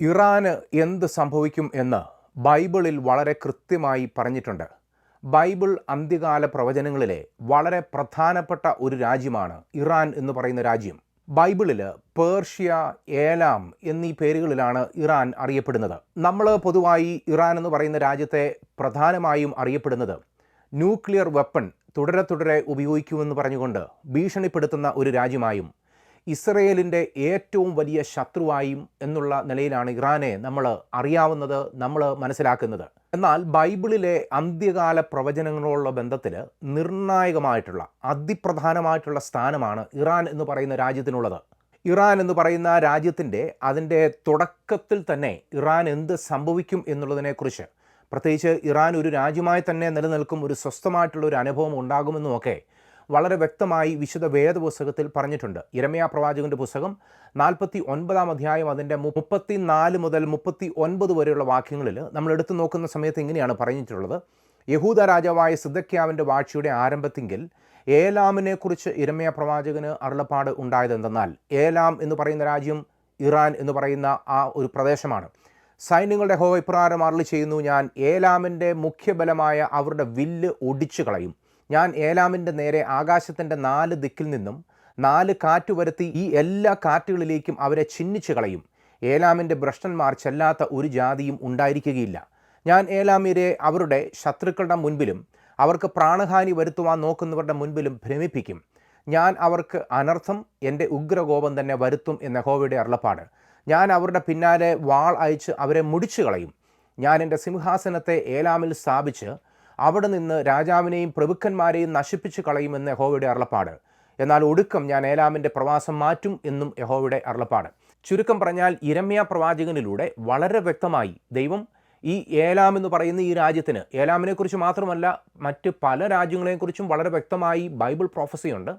ഇറാന് എന്ത് സംഭവിക്കും എന്ന് ബൈബിളിൽ വളരെ കൃത്യമായി പറഞ്ഞിട്ടുണ്ട്. ബൈബിൾ അന്ത്യകാല പ്രവചനങ്ങളിലെ വളരെ പ്രധാനപ്പെട്ട ഒരു രാജ്യമാണ് ഇറാൻ എന്ന് പറയുന്ന രാജ്യം. ബൈബിളിൽ പേർഷ്യ ഏലാം എന്നീ പേരുകളിലാണ് ഇറാൻ അറിയപ്പെടുന്നത്. നമ്മൾ പൊതുവായി ഇറാൻ എന്ന് പറയുന്ന രാജ്യത്തെ പ്രധാനമായും അറിയപ്പെടുന്നത് ന്യൂക്ലിയർ വെപ്പൺ തുടരെ തുടരെ ഉപയോഗിക്കുമെന്ന് പറഞ്ഞുകൊണ്ട് ഭീഷണിപ്പെടുത്തുന്ന ഒരു രാജ്യമായും ഇസ്രയേലിന്റെ ഏറ്റവും വലിയ ശത്രുവായും എന്നുള്ള നിലയിലാണ് ഇറാനെ നമ്മൾ അറിയാവുന്നത് നമ്മൾ മനസ്സിലാക്കുന്നത്. എന്നാൽ ബൈബിളിലെ അന്ത്യകാല പ്രവചനങ്ങളോടുള്ള ബന്ധത്തിൽ നിർണായകമായിട്ടുള്ള അതിപ്രധാനമായിട്ടുള്ള സ്ഥാനമാണ് ഇറാൻ എന്ന് പറയുന്ന രാജ്യത്തിനുള്ളത്. ഇറാൻ എന്ന് പറയുന്ന രാജ്യത്തിന്റെ അതിന്റെ തുടക്കത്തിൽ തന്നെ ഇറാൻ എന്ത് സംഭവിക്കും എന്നുള്ളതിനെക്കുറിച്ച് പ്രത്യേകിച്ച് ഇറാൻ ഒരു രാജ്യമായി തന്നെ നിലനിൽക്കും ഒരു സ്വസ്ഥമായിട്ടുള്ള ഒരു അനുഭവം ഉണ്ടാകുമെന്നുമൊക്കെ വളരെ വ്യക്തമായി വിശുദ്ധ വേദപുസ്തകത്തിൽ പറഞ്ഞിട്ടുണ്ട്. ഇരമയ പ്രവാചകന്റെ പുസ്തകം നാൽപ്പത്തി ഒൻപതാം അധ്യായം അതിന്റെ മുപ്പത്തി നാല് മുതൽ മുപ്പത്തി ഒൻപത് വരെയുള്ള വാക്യങ്ങളിൽ നമ്മൾ എടുത്തു നോക്കുന്ന സമയത്ത് ഇങ്ങനെയാണ് പറഞ്ഞിട്ടുള്ളത്. യഹൂദ രാജാവായ സിദ്ധക്യാവിന്റെ വാഴ്ചയുടെ ആരംഭത്തിങ്കിൽ ഏലാമിനെക്കുറിച്ച് ഇരമയ പ്രവാചകന് അരുളപ്പാട് ഉണ്ടായതെന്തെന്നാൽ ഏലാം എന്ന് പറയുന്ന രാജ്യം ഇറാൻ എന്ന് പറയുന്ന ആ ഒരു പ്രദേശമാണ്. സൈന്യങ്ങളുടെ ഹോ ഇപ്രകാരം അരളി ചെയ്യുന്നു ഞാൻ ഏലാമിന്റെ മുഖ്യബലമായ അവരുടെ വില്ല് ഒടിച്ചു കളയും ഞാൻ ഏലാമിന്റെ നേരെ ആകാശത്തിന്റെ നാല് ദിക്കിൽ നിന്നും നാല് കാറ്റ് വരുത്തി ഈ എല്ലാ കാറ്റുകളിലേക്കും അവരെ ചിഹ്നിച്ചു കളയും. ഏലാമിന്റെ ഭ്രഷ്ടന്മാർ ചെല്ലാത്ത ഒരു ജാതിയും ഉണ്ടായിരിക്കുകയില്ല. ഞാൻ ഏലാമിരെ അവരുടെ ശത്രുക്കളുടെ മുൻപിലും അവർക്ക് പ്രാണഹാനി വരുത്തുവാൻ നോക്കുന്നവരുടെ മുൻപിലും ഭ്രമിപ്പിക്കും. ഞാൻ അവർക്ക് അനർത്ഥം എന്റെ ഉഗ്രകോപം തന്നെ വരുത്തും എന്ന ഹോവയുടെ അരുളപ്പാട്. ഞാൻ അവരുടെ പിന്നാലെ വാൾ അയച്ച് അവരെ മുടിച്ചു കളയും. ഞാൻ എന്റെ സിംഹാസനത്തെ ഏലാമിൽ സ്ഥാപിച്ച് അവിടെ നിന്ന് രാജാവിനെയും പ്രഭുക്കന്മാരെയും നശിപ്പിച്ചു കളയുമെന്ന് യഹോവയുടെ അരുളപ്പാട്. എന്നാൽ ഒടുക്കം ഞാൻ ഏലാമിന്റെ പ്രവാസം മാറ്റും എന്നും യഹോവയുടെ അരുളപ്പാട്. ചുരുക്കം പറഞ്ഞാൽ ഇരമ്യ പ്രവാചകനിലൂടെ വളരെ വ്യക്തമായി ദൈവം ഈ ഏലാം എന്ന് പറയുന്ന ഈ രാജ്യത്തിന് ഏലാമിനെക്കുറിച്ച് മാത്രമല്ല മറ്റ് പല രാജ്യങ്ങളെക്കുറിച്ചും വളരെ വ്യക്തമായി ബൈബിൾ പ്രോഫസിയുണ്ട്.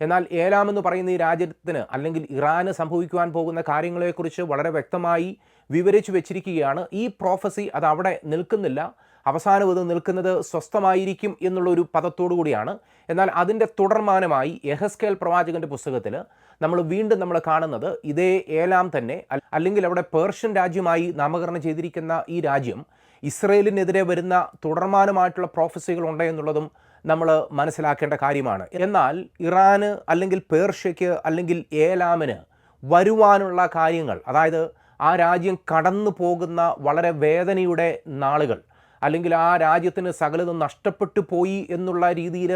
എന്നാൽ ഏലാം എന്ന് പറയുന്ന ഈ രാജ്യത്തിന് അല്ലെങ്കിൽ ഇറാന് സംഭവിക്കുവാൻ പോകുന്ന കാര്യങ്ങളെക്കുറിച്ച് വളരെ വ്യക്തമായി വിവരിച്ചു വെച്ചിരിക്കുകയാണ്. ഈ പ്രോഫസി അത് അവിടെ നിൽക്കുന്നില്ല. അവസാനം ഇത് നിൽക്കുന്നത് സ്വസ്ഥമായിരിക്കും എന്നുള്ളൊരു പദത്തോടു കൂടിയാണ്. എന്നാൽ അതിന്റെ തുടർമാനമായി യഹസ്കേൽ പ്രവാചകന്റെ പുസ്തകത്തിൽ നമ്മൾ വീണ്ടും നമ്മൾ കാണുന്നത് ഇതേ ഏലാം തന്നെ അല്ലെങ്കിൽ അവിടെ പേർഷ്യൻ രാജ്യമായി നാമകരണം ചെയ്തിരിക്കുന്ന ഈ രാജ്യം ഇസ്രയേലിനെതിരെ വരുന്ന തുടർമാനമായിട്ടുള്ള പ്രോഫസികൾ ഉണ്ട് എന്നുള്ളതും നമ്മൾ മനസ്സിലാക്കേണ്ട കാര്യമാണ്. എന്നാൽ ഇറാന് അല്ലെങ്കിൽ പേർഷ്യയ്ക്ക് അല്ലെങ്കിൽ ഏലാമിന് വരുവാനുള്ള കാര്യങ്ങൾ അതായത് ആ രാജ്യം കടന്നു പോകുന്ന വളരെ വേദനയുടെ നാളുകൾ അല്ലെങ്കിൽ ആ രാജ്യത്തിന് സകലതും നഷ്ടപ്പെട്ടു പോയി എന്നുള്ള രീതിയിൽ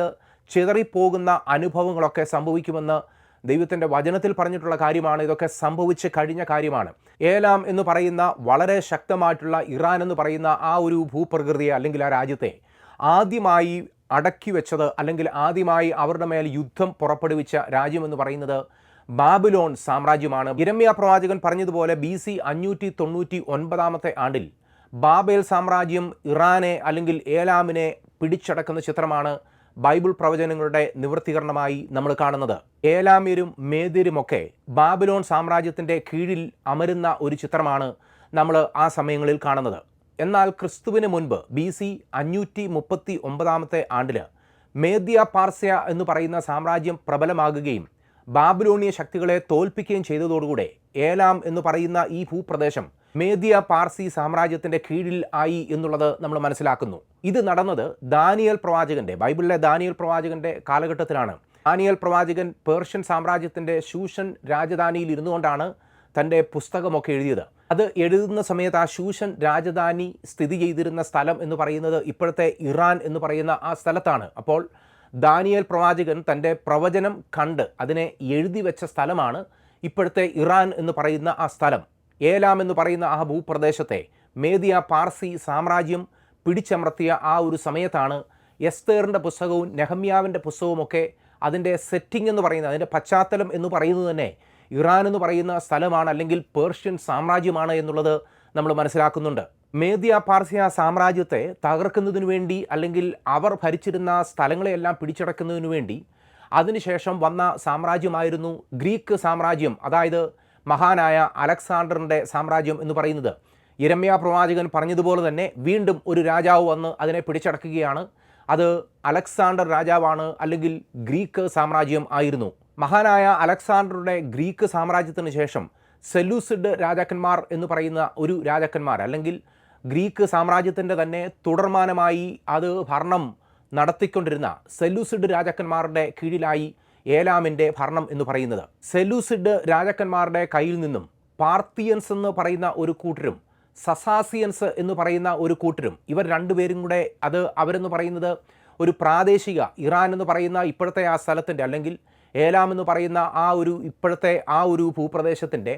ചിതറിപ്പോകുന്ന അനുഭവങ്ങളൊക്കെ സംഭവിക്കുമെന്ന് ദൈവത്തിന്റെ വചനത്തിൽ പറഞ്ഞിട്ടുള്ള കാര്യമാണ്. ഇതൊക്കെ സംഭവിച്ച് കഴിഞ്ഞ കാര്യമാണ്. ഏലാം എന്ന് പറയുന്ന വളരെ ശക്തമായിട്ടുള്ള ഇറാൻ എന്ന് പറയുന്ന ആ ഒരു ഭൂപ്രകൃതിയെ അല്ലെങ്കിൽ ആ രാജ്യത്തെ ആദ്യമായി അടക്കി വെച്ചത് അല്ലെങ്കിൽ ആദ്യമായി അവരുടെ മേൽ യുദ്ധം പുറപ്പെടുവിച്ച രാജ്യമെന്ന് പറയുന്നത് ബാബിലോൺ സാമ്രാജ്യമാണ്. ഇരമ്യ പ്രവാചകൻ പറഞ്ഞതുപോലെ ബി സി അഞ്ഞൂറ്റി തൊണ്ണൂറ്റി ഒൻപതാമത്തെ ആണ്ടിൽ ബാബേൽ സാമ്രാജ്യം ഇറാനെ അല്ലെങ്കിൽ ഏലാമിനെ പിടിച്ചടക്കുന്ന ചിത്രമാണ് ബൈബിൾ പ്രവചനങ്ങളുടെ നിവൃത്തികരണമായി നമ്മൾ കാണുന്നത്. ഏലാമ്യരും മേതിരുമൊക്കെ ബാബിലോൺ സാമ്രാജ്യത്തിന്റെ കീഴിൽ അമരുന്ന ഒരു ചിത്രമാണ് നമ്മൾ ആ സമയങ്ങളിൽ കാണുന്നത്. എന്നാൽ ക്രിസ്തുവിന് മുൻപ് ബി സി അഞ്ഞൂറ്റി മുപ്പത്തി ഒമ്പതാമത്തെ ആണ്ടിൽ മേദ്യ പാർസ്യ എന്ന് പറയുന്ന സാമ്രാജ്യം പ്രബലമാകുകയും ബാബിലോണിയ ശക്തികളെ തോൽപ്പിക്കുകയും ചെയ്തതോടുകൂടെ ഏലാം എന്ന് പറയുന്ന ഈ ഭൂപ്രദേശം മേദ്യ പാർസി സാമ്രാജ്യത്തിന്റെ കീഴിൽ ആയി എന്നുള്ളത് നമ്മൾ മനസ്സിലാക്കുന്നു. ഇത് നടന്നത് ദാനിയൽ പ്രവാചകന്റെ ബൈബിളിലെ ദാനിയൽ പ്രവാചകന്റെ കാലഘട്ടത്തിലാണ്. ദാനിയൽ പ്രവാചകൻ പേർഷ്യൻ സാമ്രാജ്യത്തിന്റെ ശൂഷൻ രാജധാനിയിൽ ഇരുന്നുകൊണ്ടാണ് തന്റെ പുസ്തകമൊക്കെ എഴുതിയത്. അത് എഴുതുന്ന സമയത്ത് ആ ശൂഷൻ രാജധാനി സ്ഥിതി ചെയ്തിരുന്ന സ്ഥലം എന്ന് പറയുന്നത് ഇപ്പോഴത്തെ ഇറാൻ എന്ന് പറയുന്ന ആ സ്ഥലത്താണ്. അപ്പോൾ ദാനിയൽ പ്രവാചകൻ തന്റെ പ്രവചനം കണ്ട് അതിനെ എഴുതി വെച്ച സ്ഥലമാണ് ഇപ്പോഴത്തെ ഇറാൻ എന്ന് പറയുന്ന ആ സ്ഥലം. ഏലാം എന്ന് പറയുന്ന ആ ഭൂപ്രദേശത്തെ മേദിയ പാർസി സാമ്രാജ്യം പിടിച്ചമർത്തിയ ആ ഒരു സമയത്താണ് എസ്തേറിന്റെ പുസ്തകവും നെഹമ്യാവിന്റെ പുസ്തകവുമൊക്കെ അതിന്റെ സെറ്റിംഗ് എന്ന് പറയുന്നത് അതിന്റെ പശ്ചാത്തലം എന്ന് പറയുന്നത് തന്നെ ഇറാൻ എന്ന് പറയുന്ന സ്ഥലമാണ് അല്ലെങ്കിൽ പേർഷ്യൻ സാമ്രാജ്യമാണ് എന്നുള്ളത് നമ്മൾ മനസ്സിലാക്കുന്നുണ്ട്. മേദിയ പാർസിയ സാമ്രാജ്യത്തെ തകർക്കുന്നതിനു വേണ്ടി അല്ലെങ്കിൽ അവർ ഭരിച്ചിരുന്ന സ്ഥലങ്ങളെയെല്ലാം പിടിച്ചടക്കുന്നതിനു വേണ്ടി അതിനുശേഷം വന്ന സാമ്രാജ്യമായിരുന്നു ഗ്രീക്ക് സാമ്രാജ്യം. അതായത് മഹാനായ അലക്സാണ്ടറിന്റെ സാമ്രാജ്യം എന്ന് പറയുന്നത്. ഇരമ്യ പ്രവാചകൻ പറഞ്ഞതുപോലെ തന്നെ വീണ്ടും ഒരു രാജാവ് വന്ന് അതിനെ പിടിച്ചടക്കുകയാണ്. അത് അലക്സാണ്ടർ രാജാവാണ് അല്ലെങ്കിൽ ഗ്രീക്ക് സാമ്രാജ്യം ആയിരുന്നു. മഹാനായ അലക്സാണ്ടറുടെ ഗ്രീക്ക് സാമ്രാജ്യത്തിന് ശേഷം സെലൂസിഡ് രാജാക്കന്മാർ എന്ന് പറയുന്ന ഒരു രാജാക്കന്മാർ അല്ലെങ്കിൽ ഗ്രീക്ക് സാമ്രാജ്യത്തിന്റെ തന്നെ തുടർമാനമായി അത് ഭരണം നടത്തിക്കൊണ്ടിരുന്ന സെലൂസിഡ് രാജാക്കന്മാരുടെ കീഴിലായി ഏലാമിന്റെ ഭരണം എന്ന് പറയുന്നത്. സെലൂസിഡ് രാജാക്കന്മാരുടെ കയ്യിൽ നിന്നും പാർത്തിയൻസ് എന്ന് പറയുന്ന ഒരു കൂട്ടരും സസാസിയൻസ് എന്ന് പറയുന്ന ഒരു കൂട്ടരും ഇവർ രണ്ടുപേരും കൂടെ അത് അവരെന്ന് പറയുന്നത് ഒരു പ്രാദേശിക ഇറാൻ എന്ന് പറയുന്ന ഇപ്പോഴത്തെ ആ സ്ഥലത്തിന്റെ അല്ലെങ്കിൽ ഏലാം എന്ന് പറയുന്ന ആ ഒരു ഇപ്പോഴത്തെ ആ ഒരു ഭൂപ്രദേശത്തിന്റെ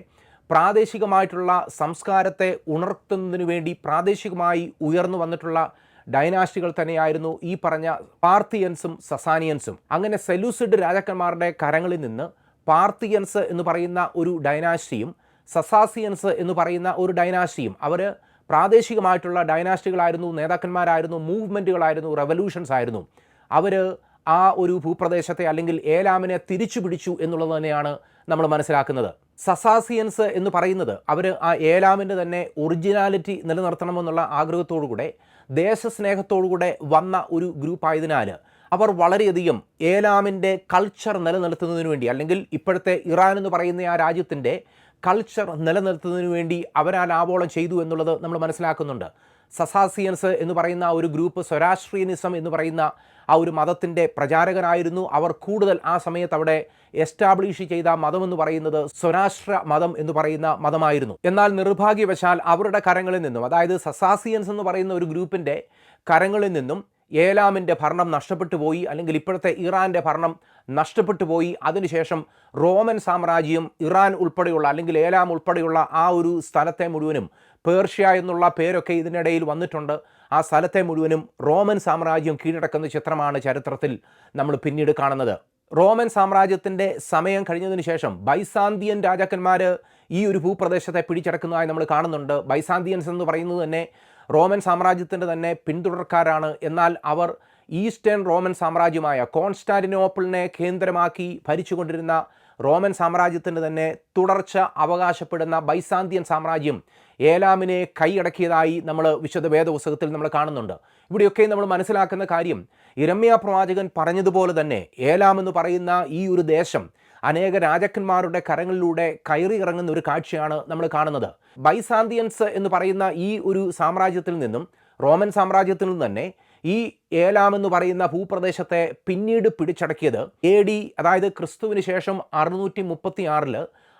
പ്രാദേശികമായിട്ടുള്ള സംസ്കാരത്തെ ഉണർത്തുന്നതിന് വേണ്ടി പ്രാദേശികമായി ഉയർന്നു വന്നിട്ടുള്ള ഡൈനാസ്റ്റികൾ തന്നെയായിരുന്നു ഈ പറഞ്ഞ പാർത്തിയൻസും സസാനിയൻസും. അങ്ങനെ സെലൂസിഡ് രാജാക്കന്മാരുടെ കരങ്ങളിൽ നിന്ന് പാർത്തിയൻസ് എന്ന് പറയുന്ന ഒരു ഡൈനാസ്റ്റിയും സസാസിയൻസ് എന്ന് പറയുന്ന ഒരു ഡൈനാസ്റ്റിയും അവർ പ്രാദേശികമായിട്ടുള്ള ഡൈനാസ്റ്റികളായിരുന്നു നേതാക്കന്മാരായിരുന്നു മൂവ്മെന്റുകളായിരുന്നു റെവല്യൂഷൻസ് ആയിരുന്നു. അവർ ആ ഒരു ഭൂപ്രദേശത്തെ അല്ലെങ്കിൽ ഏലാമിനെ തിരിച്ചു പിടിച്ചു എന്നുള്ളത് തന്നെയാണ് നമ്മൾ മനസ്സിലാക്കുന്നത്. സസാസിയൻസ് എന്ന് പറയുന്നത് അവർ ആ ഏലാമിന്റെ തന്നെ ഒറിജിനാലിറ്റി നിലനിർത്തണമെന്നുള്ള ആഗ്രഹത്തോടുകൂടെ ദേശസ്നേഹത്തോടുകൂടെ വന്ന ഒരു ഗ്രൂപ്പ് ആയതിനാൽ അവർ വളരെയധികം ഏലാമിന്റെ കൾച്ചർ നിലനിർത്തുന്നതിന് വേണ്ടി അല്ലെങ്കിൽ ഇപ്പോഴത്തെ ഇറാൻ എന്ന് പറയുന്ന ആ രാജ്യത്തിന്റെ കൾച്ചർ നിലനിർത്തുന്നതിന് വേണ്ടി അവരാൽ ആവോളം ചെയ്തു എന്നുള്ളത് നമ്മൾ മനസ്സിലാക്കുന്നുണ്ട്. സസാസിയൻസ് എന്ന് പറയുന്ന ഒരു ഗ്രൂപ്പ് സ്വരാഷ്ട്രീയനിസം എന്ന് പറയുന്ന ആ ഒരു മതത്തിന്റെ പ്രചാരകനായിരുന്നു. അവർ കൂടുതൽ ആ സമയത്ത് അവിടെ എസ്റ്റാബ്ലിഷ് ചെയ്ത മതം എന്ന് പറയുന്നത് സ്വരാഷ്ട്ര മതം എന്ന് പറയുന്ന മതമായിരുന്നു. എന്നാൽ നിർഭാഗ്യവശാൽ അവരുടെ കരങ്ങളിൽ നിന്നും അതായത് സസാസിയൻസ് എന്ന് പറയുന്ന ഒരു ഗ്രൂപ്പിന്റെ കരങ്ങളിൽ നിന്നും ഏലാമിന്റെ ഭരണം നഷ്ടപ്പെട്ടു പോയി അല്ലെങ്കിൽ ഇപ്പോഴത്തെ ഇറാന്റെ ഭരണം നഷ്ടപ്പെട്ടു പോയി. അതിനുശേഷം റോമൻ സാമ്രാജ്യം ഇറാൻ ഉൾപ്പെടെയുള്ള അല്ലെങ്കിൽ ഏലാം ഉൾപ്പെടെയുള്ള ആ ഒരു സ്ഥലത്തെ മുഴുവനും പേർഷ്യ എന്നുള്ള പേരൊക്കെ ഇതിനിടയിൽ വന്നിട്ടുണ്ട്. ആ സ്ഥലത്തെ മുഴുവനും റോമൻ സാമ്രാജ്യം കീഴടക്കുന്ന ചിത്രമാണ് ചരിത്രത്തിൽ നമ്മൾ പിന്നീട് കാണുന്നത്. റോമൻ സാമ്രാജ്യത്തിന്റെ സമയം കഴിഞ്ഞതിന് ശേഷം ബൈസാന്തിയൻ രാജാക്കന്മാർ ഈ ഒരു ഭൂപ്രദേശത്തെ പിടിച്ചടക്കുന്നതായി നമ്മൾ കാണുന്നുണ്ട്. ബൈസാന്തിയൻസ് എന്ന് പറയുന്നത് തന്നെ റോമൻ സാമ്രാജ്യത്തിന്റെ തന്നെ പിന്തുടർക്കാരാണ്. എന്നാൽ അവർ ഈസ്റ്റേൺ റോമൻ സാമ്രാജ്യമായ കോൺസ്റ്റാന്റിനോപ്പിളിനെ കേന്ദ്രമാക്കി ഭരിച്ചുകൊണ്ടിരുന്ന റോമൻ സാമ്രാജ്യത്തിന്റെ തന്നെ തുടർച്ച അവകാശപ്പെടുന്ന ബൈസാന്തിയൻ സാമ്രാജ്യം ഏലാമിനെ കൈയടക്കിയതായി നമ്മൾ വിശുദ്ധ വേദപുസ്തകത്തിൽ നമ്മൾ കാണുന്നുണ്ട്. ഇവിടെയൊക്കെ നമ്മൾ മനസ്സിലാക്കുന്ന കാര്യം ഇരമ്യ പ്രവാചകൻ പറഞ്ഞതുപോലെ തന്നെ ഏലാം എന്ന് പറയുന്ന ഈ ഒരു ദേശം അനേക രാജാക്കന്മാരുടെ കരങ്ങളിലൂടെ കയറി ഇറങ്ങുന്ന ഒരു കാഴ്ചയാണ് നമ്മൾ കാണുന്നത്. ബൈസാന്തിയൻസ് എന്ന് പറയുന്ന ഈ ഒരു സാമ്രാജ്യത്തിൽ നിന്നും റോമൻ സാമ്രാജ്യത്തിൽ നിന്നും തന്നെ ഈ ഏലാം എന്ന് പറയുന്ന ഭൂപ്രദേശത്തെ പിന്നീട് പിടിച്ചടക്കിയത് എ ഡി അതായത് ക്രിസ്തുവിന് ശേഷം അറുന്നൂറ്റി മുപ്പത്തി ആറിൽ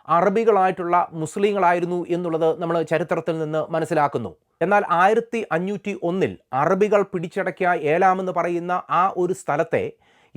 അറബികളായിട്ടുള്ള മുസ്ലിങ്ങളായിരുന്നു എന്നുള്ളത് നമ്മൾ ചരിത്രത്തിൽ നിന്ന് മനസ്സിലാക്കുന്നു. എന്നാൽ ആയിരത്തി അഞ്ഞൂറ്റി ഒന്നിൽ അറബികൾ പിടിച്ചടക്കിയ ഏലാം എന്ന് പറയുന്ന ആ ഒരു സ്ഥലത്തെ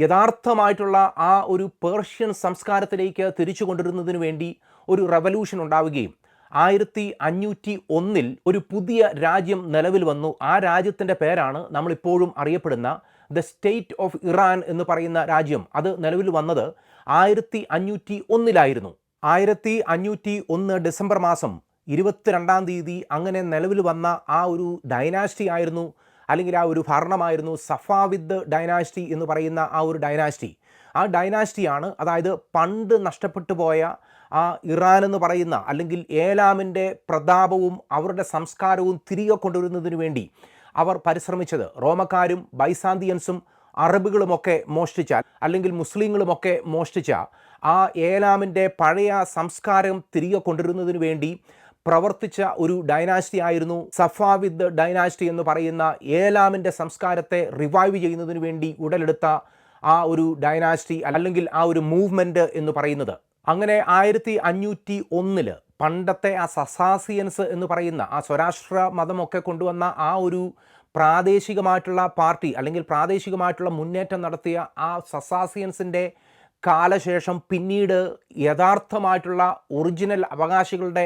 യഥാർത്ഥമായിട്ടുള്ള ആ ഒരു പേർഷ്യൻ സംസ്കാരത്തിലേക്ക് തിരിച്ചു കൊണ്ടുവരുന്നതിന് വേണ്ടി ഒരു റവല്യൂഷൻ ഉണ്ടാവുകയും ആയിരത്തി അഞ്ഞൂറ്റി ഒന്നിൽ ഒരു പുതിയ രാജ്യം നിലവിൽ വന്നു. ആ രാജ്യത്തിന്റെ പേരാണ് നമ്മളിപ്പോഴും അറിയപ്പെടുന്ന ദ സ്റ്റേറ്റ് ഓഫ് ഇറാൻ എന്ന് പറയുന്ന രാജ്യം. അത് നിലവിൽ വന്നത് ആയിരത്തി അഞ്ഞൂറ്റി ഒന്നിലായിരുന്നു. ആയിരത്തി അഞ്ഞൂറ്റി ഒന്ന് ഡിസംബർ മാസം ഇരുപത്തിരണ്ടാം തീയതി അങ്ങനെ നിലവിൽ വന്ന ആ ഒരു ഡൈനാസ്റ്റി ആയിരുന്നു അല്ലെങ്കിൽ ആ ഒരു ഭരണമായിരുന്നു സഫാവിദ് ഡൈനാസ്റ്റി എന്ന് പറയുന്ന ആ ഒരു ഡൈനാസ്റ്റി ആ ഡൈനാസ്റ്റിയാണ് അതായത് പണ്ട് നഷ്ടപ്പെട്ടു പോയ ആ ഇറാൻ എന്ന് പറയുന്ന അല്ലെങ്കിൽ ഏലാമിന്റെ പ്രതാപവും അവരുടെ സംസ്കാരവും തിരികെ കൊണ്ടുവരുന്നതിന് വേണ്ടി അവർ പരിശ്രമിച്ചത്. റോമക്കാരും ബൈസാന്തിയൻസും അറബികളുമൊക്കെ മോഷ്ടിച്ച അല്ലെങ്കിൽ മുസ്ലിങ്ങളുമൊക്കെ മോഷ്ടിച്ച ആ ഏലാമിന്റെ പഴയ സംസ്കാരം തിരികെ കൊണ്ടുവരുന്നതിന് വേണ്ടി പ്രവർത്തിച്ച ഒരു ഡൈനാസ്റ്റി ആയിരുന്നു സഫാവിദ് ഡൈനാസ്റ്റി എന്ന് പറയുന്ന ഏലാമിന്റെ സംസ്കാരത്തെ റിവൈവ് ചെയ്യുന്നതിന് വേണ്ടി ഉടലെടുത്ത ആ ഒരു ഡൈനാസ്റ്റി അല്ലെങ്കിൽ ആ ഒരു മൂവ്മെന്റ് എന്ന് പറയുന്നത്. അങ്ങനെ ആയിരത്തി അഞ്ഞൂറ്റി ഒന്നിൽ പണ്ടത്തെ ആ സസാസിയൻസ് എന്ന് പറയുന്ന ആ സ്വരാഷ്ട്ര മതമൊക്കെ കൊണ്ടുവന്ന ആ ഒരു പ്രാദേശികമായിട്ടുള്ള പാർട്ടി അല്ലെങ്കിൽ പ്രാദേശികമായിട്ടുള്ള മുന്നേറ്റം നടത്തിയ ആ സസാസിയൻസിന്റെ കാലശേഷം പിന്നീട് യഥാർത്ഥമായിട്ടുള്ള ഒറിജിനൽ അവകാശികളുടെ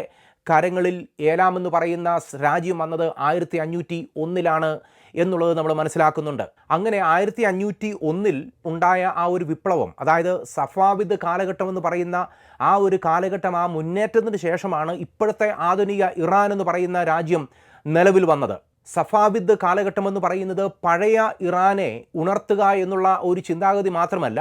കരങ്ങളിൽ ഏലാമെന്ന് പറയുന്ന രാജ്യം വന്നത് ആയിരത്തി അഞ്ഞൂറ്റി ഒന്നിലാണ് എന്നുള്ളത് നമ്മൾ മനസ്സിലാക്കുന്നുണ്ട്. അങ്ങനെ ആയിരത്തി അഞ്ഞൂറ്റി ഒന്നിൽ ഉണ്ടായ ആ ഒരു വിപ്ലവം അതായത് സഫാവിദ് കാലഘട്ടം എന്ന് പറയുന്ന ആ ഒരു കാലഘട്ടം ആ മുന്നേറ്റത്തിന് ശേഷമാണ് ഇപ്പോഴത്തെ ആധുനിക ഇറാൻ എന്ന് പറയുന്ന രാജ്യം നിലവിൽ വന്നത്. സഫാവിദ് കാലഘട്ടം എന്ന് പറയുന്നത് പഴയ ഇറാനെ ഉണർത്തുക എന്നുള്ള ഒരു ചിന്താഗതി മാത്രമല്ല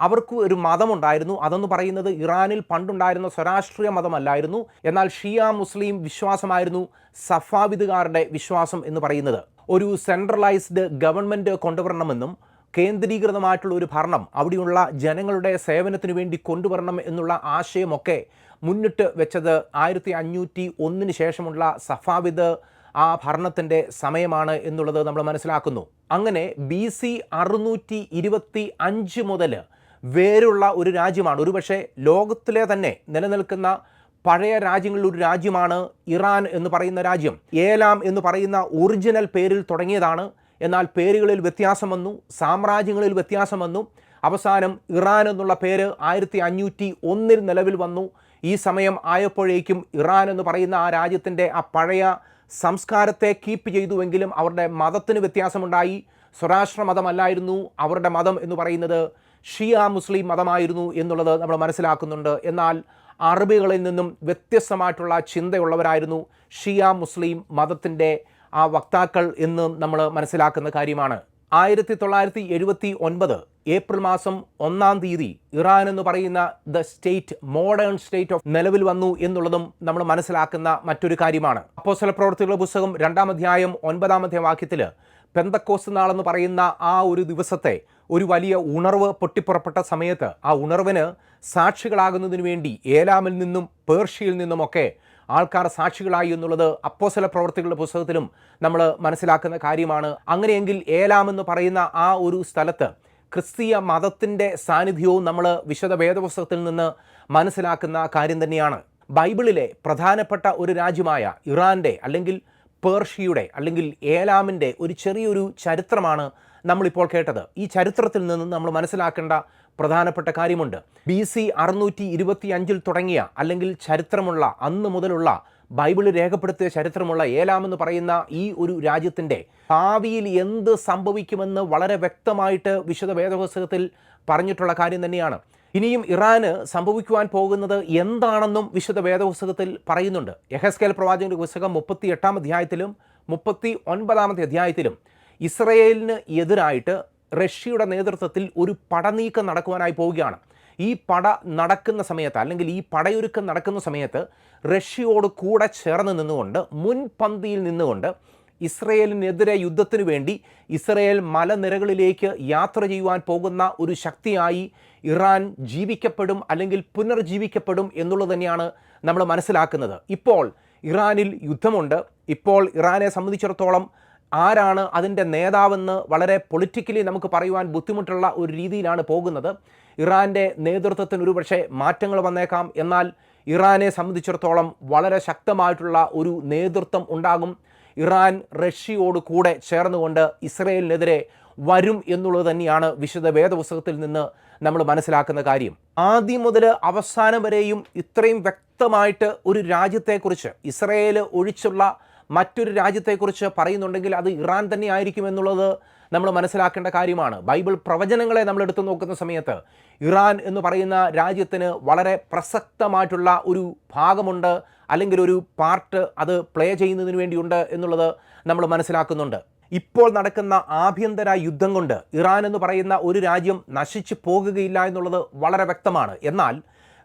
അവർക്ക് ഒരു മതമുണ്ടായിരുന്നു. അതെന്ന് പറയുന്നത് ഇറാനിൽ പണ്ടുണ്ടായിരുന്ന സ്വരാഷ്ട്രീയ മതമല്ലായിരുന്നു. എന്നാൽ ഷിയ മുസ്ലിം വിശ്വാസമായിരുന്നു സഫാവിദുകാരുടെ വിശ്വാസം എന്ന് പറയുന്നത്. ഒരു സെൻട്രലൈസ്ഡ് ഗവൺമെന്റ് കൊണ്ടുവരണമെന്നും കേന്ദ്രീകൃതമായിട്ടുള്ള ഒരു ഭരണം അവിടെയുള്ള ജനങ്ങളുടെ സേവനത്തിന് വേണ്ടി കൊണ്ടുവരണം എന്നുള്ള ആശയമൊക്കെ മുന്നിട്ട് വെച്ചത് ആയിരത്തി അഞ്ഞൂറ്റി ഒന്നിന് ശേഷമുള്ള സഫാവിദ് ആ ഭരണത്തിന്റെ സമയമാണ് എന്നുള്ളത് നമ്മൾ മനസ്സിലാക്കുന്നു. അങ്ങനെ ബി സി അറുന്നൂറ്റി ഇരുപത്തി അഞ്ച് മുതൽ വേരുള്ള ഒരു രാജ്യമാണ്. ഒരുപക്ഷെ ലോകത്തിലെ തന്നെ നിലനിൽക്കുന്ന പഴയ രാജ്യങ്ങളിൽ ഒരു രാജ്യമാണ് ഇറാൻ എന്ന് പറയുന്ന രാജ്യം. ഏലാം എന്ന് പറയുന്ന ഒറിജിനൽ പേരിൽ തുടങ്ങിയതാണ്. എന്നാൽ പേരുകളിൽ വ്യത്യാസം വന്നു സാമ്രാജ്യങ്ങളിൽ വ്യത്യാസം വന്നു. അവസാനം ഇറാൻ എന്നുള്ള പേര് ആയിരത്തി അഞ്ഞൂറ്റി ഒന്നിൽ നിലവിൽ വന്നു. ഈ സമയം ആയപ്പോഴേക്കും ഇറാൻ എന്ന് പറയുന്ന ആ രാജ്യത്തിന്റെ ആ പഴയ സംസ്കാരത്തെ കീപ്പ് ചെയ്തുവെങ്കിലും അവരുടെ മതത്തിന് വ്യത്യാസമുണ്ടായി. സ്വരാഷ്ട്ര മതമല്ലായിരുന്നു അവരുടെ മതം എന്ന് പറയുന്നത് ഷിയ മുസ്ലിം മതമായിരുന്നു എന്നുള്ളത് നമ്മൾ മനസ്സിലാക്കുന്നുണ്ട്. എന്നാൽ അറബികളിൽ നിന്നും വ്യത്യസ്തമായിട്ടുള്ള ചിന്തയുള്ളവരായിരുന്നു ഷിയ മുസ്ലിം മതത്തിന്റെ ആ വക്താക്കൾ എന്ന് നമ്മൾ മനസ്സിലാക്കുന്ന കാര്യമാണ്. ആയിരത്തി തൊള്ളായിരത്തി എഴുപത്തി ഒൻപത് ഏപ്രിൽ മാസം ഒന്നാം തീയതി ഇറാൻ എന്ന് പറയുന്ന the state modern state of നിലവിൽ വന്നു എന്നുള്ളതും നമ്മൾ മനസ്സിലാക്കുന്ന മറ്റൊരു കാര്യമാണ്. അപ്പോസ്തല പ്രവർത്തികളുടെ പുസ്തകം രണ്ടാം അധ്യായം വാക്യത്തിൽ പെന്തക്കോസ് നാളെന്ന് പറയുന്ന ആ ഒരു ദിവസത്തെ ഒരു വലിയ ഉണർവ് പൊട്ടിപ്പുറപ്പെട്ട സമയത്ത് ആ ഉണർവിന് സാക്ഷികളാകുന്നതിന് വേണ്ടി ഏലാമിൽ നിന്നും പേർഷ്യയിൽ നിന്നുമൊക്കെ ആൾക്കാർ സാക്ഷികളായി എന്നുള്ളത് അപ്പോസല പ്രവർത്തികളുടെ പുസ്തകത്തിലും നമ്മൾ മനസ്സിലാക്കുന്ന കാര്യമാണ്. അങ്ങനെയെങ്കിൽ ഏലാം എന്ന് പറയുന്ന ആ ഒരു സ്ഥലത്ത് ക്രിസ്തീയ മതത്തിന്റെ സാന്നിധ്യവും നമ്മൾ വിശദ വേദപുസ്തകത്തിൽ നിന്ന് മനസ്സിലാക്കുന്ന കാര്യം തന്നെയാണ്. ബൈബിളിലെ പ്രധാനപ്പെട്ട ഒരു രാജ്യമായ ഇറാന്റെ അല്ലെങ്കിൽ പേർഷ്യയുടെ അല്ലെങ്കിൽ ഏലാമിന്റെ ഒരു ചെറിയൊരു ചരിത്രമാണ് നമ്മളിപ്പോൾ കേട്ടത്. ഈ ചരിത്രത്തിൽ നിന്ന് നമ്മൾ മനസ്സിലാക്കേണ്ട പ്രധാനപ്പെട്ട കാര്യമുണ്ട്. ബി സി അറുന്നൂറ്റി ഇരുപത്തി അഞ്ചിൽ തുടങ്ങിയ അല്ലെങ്കിൽ ചരിത്രമുള്ള അന്ന് മുതലുള്ള ബൈബിളിൽ രേഖപ്പെടുത്തിയ ചരിത്രമുള്ള ഏലാം എന്ന് പറയുന്ന ഈ ഒരു രാജ്യത്തിന്റെ ഭാവിയിൽ എന്ത് സംഭവിക്കുമെന്ന് വളരെ വ്യക്തമായിട്ട് വിശുദ്ധ വേദപുസ്തകത്തിൽ പറഞ്ഞിട്ടുള്ള കാര്യം തന്നെയാണ്. ഇനിയും ഇറാന് സംഭവിക്കുവാൻ പോകുന്നത് എന്താണെന്നും വിശുദ്ധ വേദപുസ്തകത്തിൽ പറയുന്നുണ്ട്. യഹസ്കേൽ പ്രവാചകന്റെ പുസ്തകം മുപ്പത്തി എട്ടാം അധ്യായത്തിലും മുപ്പത്തി ഒൻപതാമത്തെ അധ്യായത്തിലും ഇസ്രയേലിന് എതിരായിട്ട് റഷ്യയുടെ നേതൃത്വത്തിൽ ഒരു പടനീക്കം നടക്കുവാനായി പോവുകയാണ്. ഈ പട നടക്കുന്ന സമയത്ത് അല്ലെങ്കിൽ ഈ പടയൊരുക്കം നടക്കുന്ന സമയത്ത് റഷ്യയോട് കൂടെ ചേർന്ന് നിന്നുകൊണ്ട് മുൻപന്തിയിൽ നിന്നുകൊണ്ട് ഇസ്രയേലിനെതിരെ യുദ്ധത്തിന് വേണ്ടി ഇസ്രയേൽ മലനിരകളിലേക്ക് യാത്ര ചെയ്യുവാൻ പോകുന്ന ഒരു ശക്തിയായി ഇറാൻ ജീവിക്കപ്പെടും അല്ലെങ്കിൽ പുനർജീവിക്കപ്പെടും എന്നുള്ളത് തന്നെയാണ് നമ്മൾ മനസ്സിലാക്കുന്നത്. ഇപ്പോൾ ഇറാനിൽ യുദ്ധമുണ്ട്. ഇപ്പോൾ ഇറാനെ സംബന്ധിച്ചിടത്തോളം ആരാണ് അതിന്റെ നേതാവെന്ന് വളരെ പൊളിറ്റിക്കലി നമുക്ക് പറയുവാൻ ബുദ്ധിമുട്ടുള്ള ഒരു രീതിയിലാണ് പോകുന്നത്. ഇറാന്റെ നേതൃത്വത്തിന് ഒരുപക്ഷെ മാറ്റങ്ങൾ വന്നേക്കാം. എന്നാൽ ഇറാനെ സംബന്ധിച്ചിടത്തോളം വളരെ ശക്തമായിട്ടുള്ള ഒരു നേതൃത്വം ഉണ്ടാകും. ഇറാൻ റഷ്യയോട് കൂടെ ചേർന്നുകൊണ്ട് ഇസ്രയേലിനെതിരെ വരും എന്നുള്ളത് തന്നെയാണ് വിശുദ്ധ വേദപുസ്തകത്തിൽ നിന്ന് നമ്മൾ മനസ്സിലാക്കുന്ന കാര്യം. ആദ്യം മുതൽ അവസാനം വരെയും ഇത്രയും വ്യക്തമായിട്ട് ഒരു രാജ്യത്തെക്കുറിച്ച് ഇസ്രയേൽ ഒഴിച്ചുള്ള മറ്റൊരു രാജ്യത്തെക്കുറിച്ച് പറയുന്നുണ്ടെങ്കിൽ അത് ഇറാൻ തന്നെ ആയിരിക്കും എന്നുള്ളത് നമ്മൾ മനസ്സിലാക്കേണ്ട കാര്യമാണ്. ബൈബിൾ പ്രവചനങ്ങളെ നമ്മൾ എടുത്തു നോക്കുന്ന സമയത്ത് ഇറാൻ എന്ന് പറയുന്ന രാജ്യത്തിന് വളരെ പ്രസക്തമായിട്ടുള്ള ഒരു ഭാഗമുണ്ട് അല്ലെങ്കിൽ ഒരു പാർട്ട് അത് പ്ലേ ചെയ്യുന്നതിന് വേണ്ടിയുണ്ട് എന്നുള്ളത് നമ്മൾ മനസ്സിലാക്കുന്നുണ്ട്. ഇപ്പോൾ നടക്കുന്ന ആഭ്യന്തര യുദ്ധം കൊണ്ട് ഇറാൻ എന്ന് പറയുന്ന ഒരു രാജ്യം നശിച്ചു പോകുകയില്ല എന്നുള്ളത് വളരെ വ്യക്തമാണ്. എന്നാൽ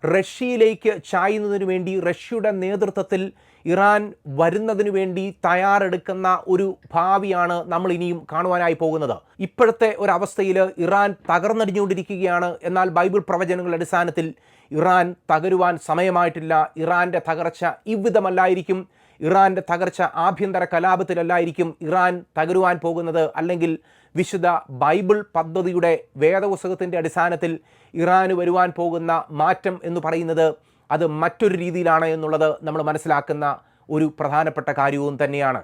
റഷ്യയിലേക്ക് ചായുന്നതിന് വേണ്ടി റഷ്യയുടെ നേതൃത്വത്തിൽ ഇറാൻ വരുന്നതിന് വേണ്ടി തയ്യാറെടുക്കുന്ന ഒരു ഭാവിയാണ് നമ്മൾ ഇനിയും കാണുവാനായി പോകുന്നത്. ഇപ്പോഴത്തെ ഒരവസ്ഥയിൽ ഇറാൻ തകർന്നടിഞ്ഞുകൊണ്ടിരിക്കുകയാണ്. എന്നാൽ ബൈബിൾ പ്രവചനങ്ങളുടെ അടിസ്ഥാനത്തിൽ ഇറാൻ തകരുവാൻ സമയമായിട്ടില്ല. ഇറാന്റെ തകർച്ച ഇவ்விധമല്ലായിരിക്കും ഇറാന്റെ തകർച്ച ആഭ്യന്തര കലാപത്തിലല്ലായിരിക്കും ഇറാൻ തകരുവാൻ പോകുന്നത്. അല്ലെങ്കിൽ വിശുദ്ധ ബൈബിൾ പദ്ധതിയുടെ വേദപുസ്തകത്തിന്റെ അടിസ്ഥാനത്തിൽ ഇറാന് വരുവാൻ പോകുന്ന മാറ്റം എന്ന് പറയുന്നത് അത് മറ്റൊരു രീതിയിലാണ് എന്നുള്ളത് നമ്മൾ മനസ്സിലാക്കുന്ന ഒരു പ്രധാനപ്പെട്ട കാര്യവും തന്നെയാണ്.